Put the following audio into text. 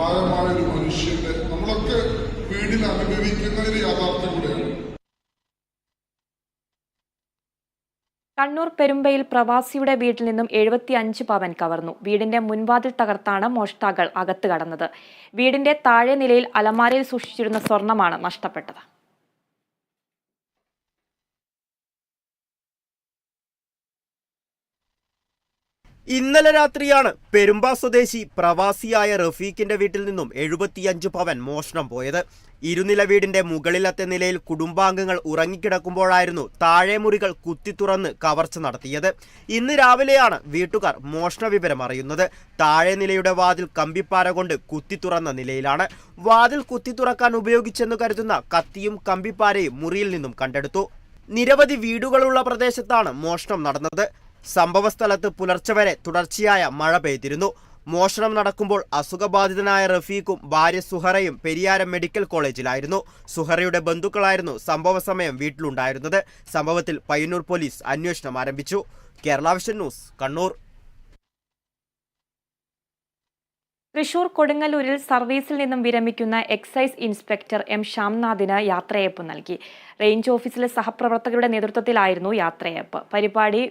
പ്രായമായ ഒരു മനുഷ്യന്റെ നമ്മളൊക്കെ വീടിൽ അനുഭവിക്കുന്ന ഒരു യാഥാർത്ഥ്യം കൂടെയാണ്. കണ്ണൂർ പെരുമ്പയിൽ പ്രവാസിയുടെ വീട്ടിൽ നിന്നും എഴുപത്തി അഞ്ച് പവൻ കവർന്നു. വീടിന്റെ മുൻവാതിൽ തകർത്താണ് മോഷ്ടാക്കൾ അകത്ത് കടന്നത്. വീടിന്റെ താഴെ നിലയിൽ അലമാരയിൽ സൂക്ഷിച്ചിരുന്ന സ്വർണമാണ് നഷ്ടപ്പെട്ടത്. ഇന്നലെ രാത്രിയാണ് പെരുമ്പ സ്വദേശി പ്രവാസിയായ റഫീഖിന്റെ വീട്ടിൽ നിന്നും എഴുപത്തിയഞ്ച് പവൻ മോഷണം പോയത്. ഇരുനില വീടിന്റെ മുകളിലത്തെ നിലയിൽ കുടുംബാംഗങ്ങൾ ഉറങ്ങിക്കിടക്കുമ്പോഴായിരുന്നു താഴെ മുറികൾ കുത്തിത്തുറന്ന് കവർച്ച നടത്തിയത്. ഇന്ന് രാവിലെയാണ് വീട്ടുകാർ മോഷണ വിവരം അറിയുന്നത്. താഴെ നിലയുടെ വാതിൽ കമ്പിപ്പാര കൊണ്ട് കുത്തി തുറന്ന നിലയിലാണ്. വാതിൽ കുത്തി തുറക്കാൻ ഉപയോഗിച്ചെന്ന് കരുതുന്ന കത്തിയും കമ്പിപ്പാരയും മുറിയിൽ നിന്നും കണ്ടെടുത്തു. നിരവധി വീടുകളുള്ള പ്രദേശത്താണ് മോഷണം നടന്നത്. സംഭവസ്ഥലത്ത് പുലർച്ചെ വരെ തുടർച്ചയായ മഴ പെയ്തിരുന്നു. മോഷണം നടക്കുമ്പോൾ അസുഖബാധിതനായ റഫീഖും ഭാര്യ സുഹറയും പെരിയാരം മെഡിക്കൽ കോളേജിലായിരുന്നു. സുഹറയുടെ ബന്ധുക്കളായിരുന്നു സംഭവ സമയം വീട്ടിലുണ്ടായിരുന്നത്. സംഭവത്തിൽ പയ്യന്നൂർ പോലീസ് അന്വേഷണം ആരംഭിച്ചു. Kerala vision news Kannur. Thrissur കൊടുങ്ങല്ലൂരിൽ സർവീസിൽ നിന്നും വിരമിക്കുന്ന എക്സൈസ് ഇൻസ്പെക്ടർ എം ശ്യാംനാഥിന് യാത്രയയപ്പ് നൽകി. റേഞ്ച് ഓഫീസിലെ സഹപ്രവർത്തകരുടെ നേതൃത്വത്തിലായിരുന്നു യാത്രയയപ്പ്. പരിപാടി